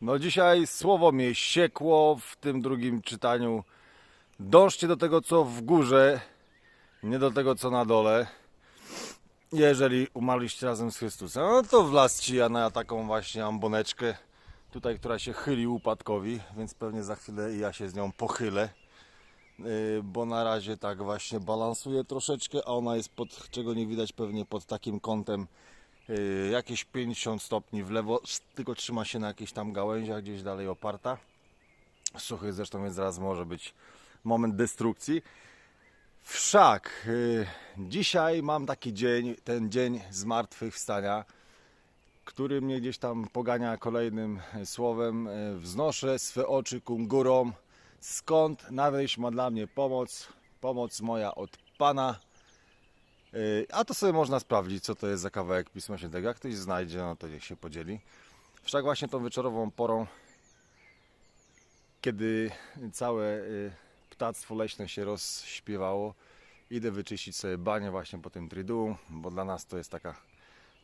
No dzisiaj słowo mnie siekło w tym drugim czytaniu. Dążcie do tego, co w górze, nie do tego, co na dole. Jeżeli umarliście razem z Chrystusem, no to wlazł ja na taką właśnie amboneczkę, tutaj, która się chyli upadkowi, więc pewnie za chwilę ja się z nią pochylę. Yy, Bo na razie tak właśnie balansuje troszeczkę, a ona jest pod, czego nie widać pewnie pod takim kątem jakieś 50 stopni w lewo, tylko trzyma się na jakichś tam gałęziach, gdzieś dalej oparta. Suchy zresztą, więc zaraz może być moment destrukcji. Wszak yy, dzisiaj mam taki dzień, ten dzień zmartwychwstania, który mnie gdzieś tam pogania kolejnym e, słowem. E, Wznoszę swe oczy ku górom, skąd nadejść ma dla mnie pomoc, pomoc moja od Pana. E, A to sobie można sprawdzić, co to jest za kawałek Pisma Świętego. Jak ktoś znajdzie, no to niech się podzieli. Wszak właśnie tą wieczorową porą, kiedy całe y, ptactwo leśne się rozśpiewało, idę wyczyścić sobie banie właśnie po tym triduum, bo dla nas to jest taka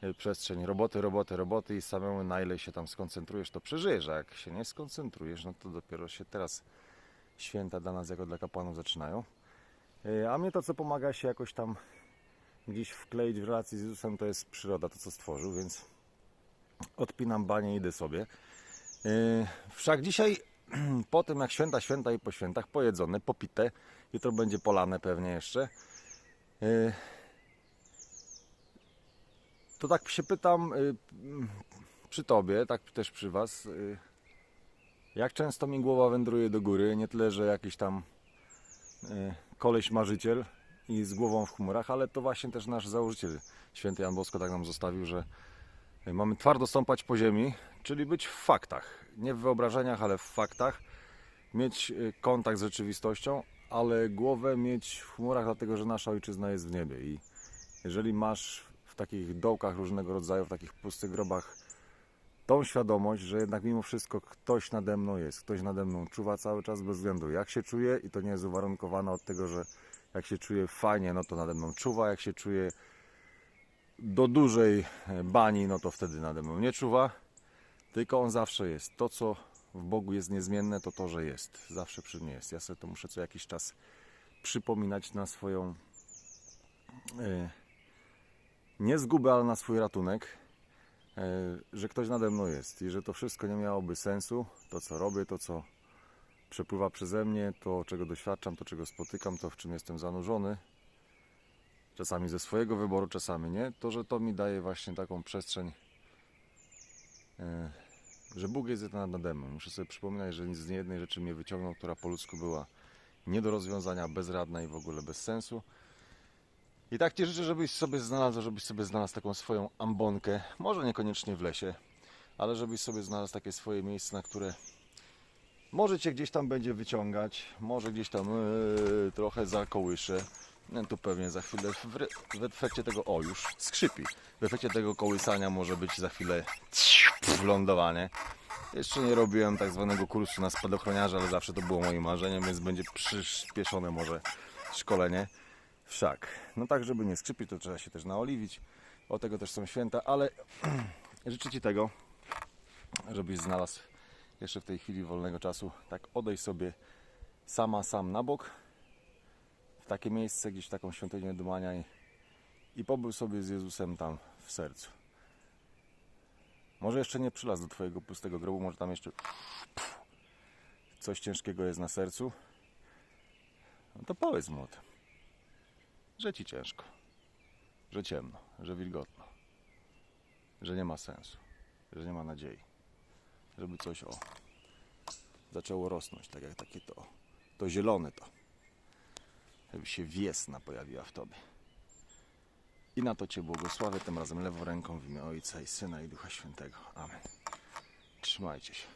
y, przestrzeń roboty, roboty, roboty i samemu na ile się tam skoncentrujesz, to przeżyjesz, a jak się nie skoncentrujesz, no to dopiero się teraz święta dla nas jako dla kapłanów zaczynają. Y, A mnie to, co pomaga się jakoś tam gdzieś wkleić w relacji z Jezusem, to jest przyroda, to co stworzył, więc odpinam banie i idę sobie. Yy, Wszak dzisiaj, po tym jak święta, święta i po świętach, pojedzone, popite, jutro będzie polane pewnie jeszcze, yy, to tak się pytam yy, przy Tobie, tak też przy Was, jak często mi głowa wędruje do góry, nie tyle, że jakiś tam koleś marzyciel i z głową w chmurach, ale to właśnie też nasz założyciel, święty Jan Bosko tak nam zostawił, że Mamy twardo stąpać po ziemi, czyli być w faktach. Nie w wyobrażeniach, ale w faktach. Mieć y, kontakt z rzeczywistością, ale głowę mieć w chmurach, dlatego że nasza ojczyzna jest w niebie. I jeżeli masz w takich dołkach różnego rodzaju, w takich pustych grobach tą świadomość, że jednak mimo wszystko ktoś nade mną jest, ktoś nade mną czuwa cały czas bez względu jak się czuje i to nie jest uwarunkowane od tego, że jak się czuje fajnie, no to nade mną czuwa, jak się czuje do dużej e, bani, no to wtedy nade mną nie czuwa. Tylko on zawsze jest. To, co w Bogu jest niezmienne, to to, że jest. Zawsze przy mnie jest. Ja sobie to muszę co jakiś czas przypominać na swoją e, nie zgubę, ale na swój ratunek, e, że ktoś nade mną jest i że to wszystko nie miałoby sensu. To, co robię, to, co przepływa przeze mnie, to, czego doświadczam, to, czego spotykam, to, w czym jestem zanurzony czasami ze swojego wyboru, czasami nie, to że to mi daje właśnie taką przestrzeń, e, że Bóg jest jednak nade mną. Muszę sobie przypominać, że z niejednej rzeczy mnie wyciągnął, która po ludzku była nie do rozwiązania, bezradna i w ogóle bez sensu. I tak Ci życzę, żebyś sobie znalazł, żebyś sobie znalazł taką swoją ambonkę, może niekoniecznie w lesie, ale żebyś sobie znalazł takie swoje miejsce, na które może Cię gdzieś tam będzie wyciągać, może gdzieś tam e, trochę zakołysze. Tu pewnie za chwilę w, w efekcie tego, o już skrzypi, w efekcie tego kołysania może być za chwilę lądowanie. Jeszcze nie robiłem tak zwanego kursu na spadochroniarza, ale zawsze to było moim marzeniem, więc będzie przyspieszone może szkolenie. Wszak, no tak żeby nie skrzypić, to trzeba się też naoliwić. O tego też są święta, ale życzę Ci tego, żebyś znalazł jeszcze w tej chwili wolnego czasu, tak odejść sobie sama, sam na bok, w takie miejsce, gdzieś w taką świątynię dumania i, i pobył sobie z Jezusem tam w sercu. Może jeszcze nie przylazł do Twojego pustego grobu, może tam jeszcze coś ciężkiego jest na sercu. No to powiedz mu o tym, że Ci ciężko, że ciemno, że wilgotno, że nie ma sensu, że nie ma nadziei, żeby coś o zaczęło rosnąć, tak jak takie to, to zielone to żeby się wiesna pojawiła w Tobie. I na to Cię błogosławię, tym razem lewą ręką w imię Ojca i Syna i Ducha Świętego. Amen. Trzymajcie się.